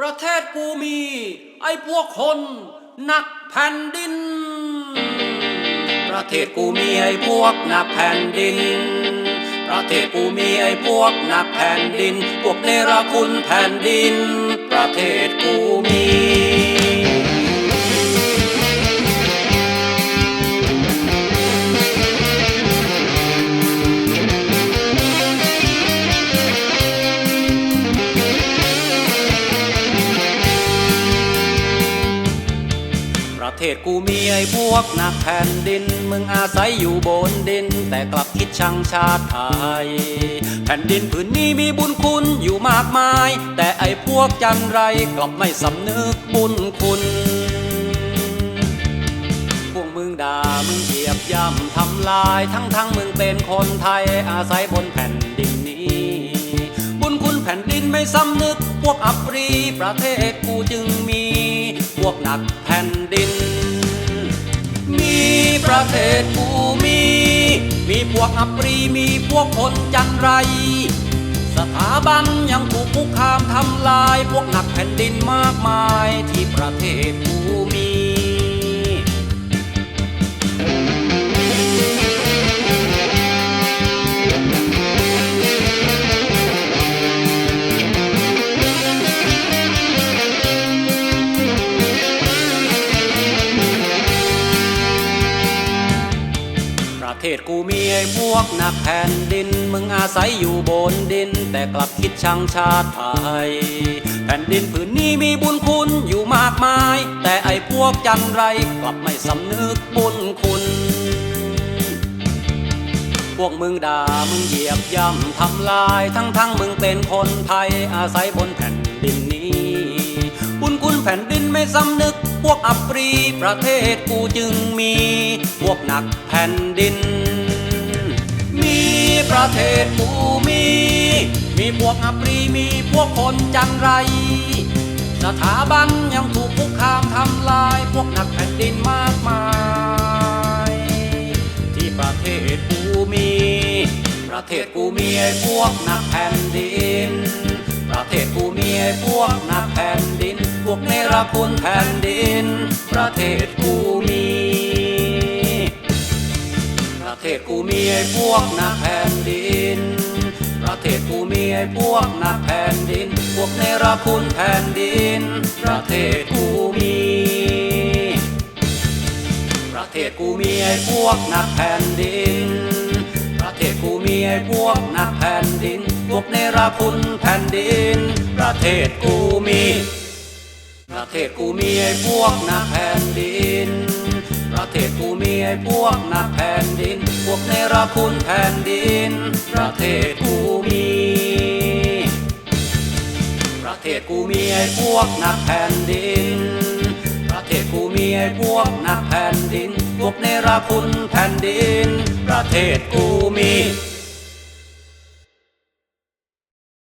ประเทศกูมี ไอ้พวกคนหนักแผ่นดิน ประเทศกูมีไอ้พวกหนักแผ่นดิน ประเทศกูมีไอ้พวกหนักแผ่นดิน พวกเนรคุณแผ่นดิน ประเทศกูมี ประเทศกูมีไอ้พวกนักแผ่นดิน มึงอาศัยอยู่บนดิน แต่กลับคิดชังชาติไทย แผ่นดินผืนนี้มีบุญคุณอยู่มากมาย แต่ไอ้พวกจันไรกลับไม่สำนึกบุญคุณ พวกมึงด่ามึงเหยียบย่ำทำลายทั้งทั้งมึงเป็นคนไทยอาศัยบนแผ่นดินนี้ บุญคุณแผ่นดินไม่สำนึก พวกอัปรีประเทศกูจึงมี พวกหนักแผ่นดิน ประเทศกูมี มีพวกอัปรีมีพวกคนจันไร สถาบันยังถูกคุกคามทำลายพวกหนักแผ่นดินมากมายที่ เทศกูมีไอ้พวกนักแผ่นดิน มึงอาศัยอยู่บนดิน แต่กลับคิดชังชาติไทย แผ่นดินผืนนี้มีบุญคุณอยู่มากมาย แต่ไอ้พวกจันไรกลับไม่สำนึกบุญคุณพวกมึงด่ามึงเหยียบย่ำทำลายทั้งทั้งๆมึงเป็นคนไทยอาศัยบนแผ่นดินนี้ บุญคุณแผ่นดินไม่สำนึก พวกอัปรีประเทศกูจึงมี พวกหนักแผ่นดิน มีประเทศกูมีมีพวกอัปรีมีพวกคนจันไร สถาบันยังถูกคุกคามทำลาย พวกหนักแผ่นดินมากมาย ที่ประเทศกูมีประเทศกูมีไอ้พวกนักแผ่นดิน ประเทศกูมีไอ้พวกนักแผ่นดิน พวกเนรคุณแผ่นดิน ประเทศกูมี กูมีไอ้พวกนักแผ่นดิน ประเทศกูมีไอ้พวกนักแผ่นดิน พวกเนรคุณแผ่นดิน ประเทศกูมี ประเทศกูมีไอ้พวกนักแผ่นดิน ประเทศกูมีไอ้พวกนักแผ่นดิน พวกเนรคุณแผ่นดิน ประเทศกูมี ประเทศกูมีไอ้พวกนักแผ่นดินประ เทศกูมีไอ้พวกนักแผ่นดิน พวกในรคุณแผ่นดิน ประเทศกูมี ประเทศกูมีไอ้พวกนักแผ่นดิน ประเทศกูมีไอ้พวกนักแผ่นดิน พวกในรคุณแผ่นดิน ประเทศกูมี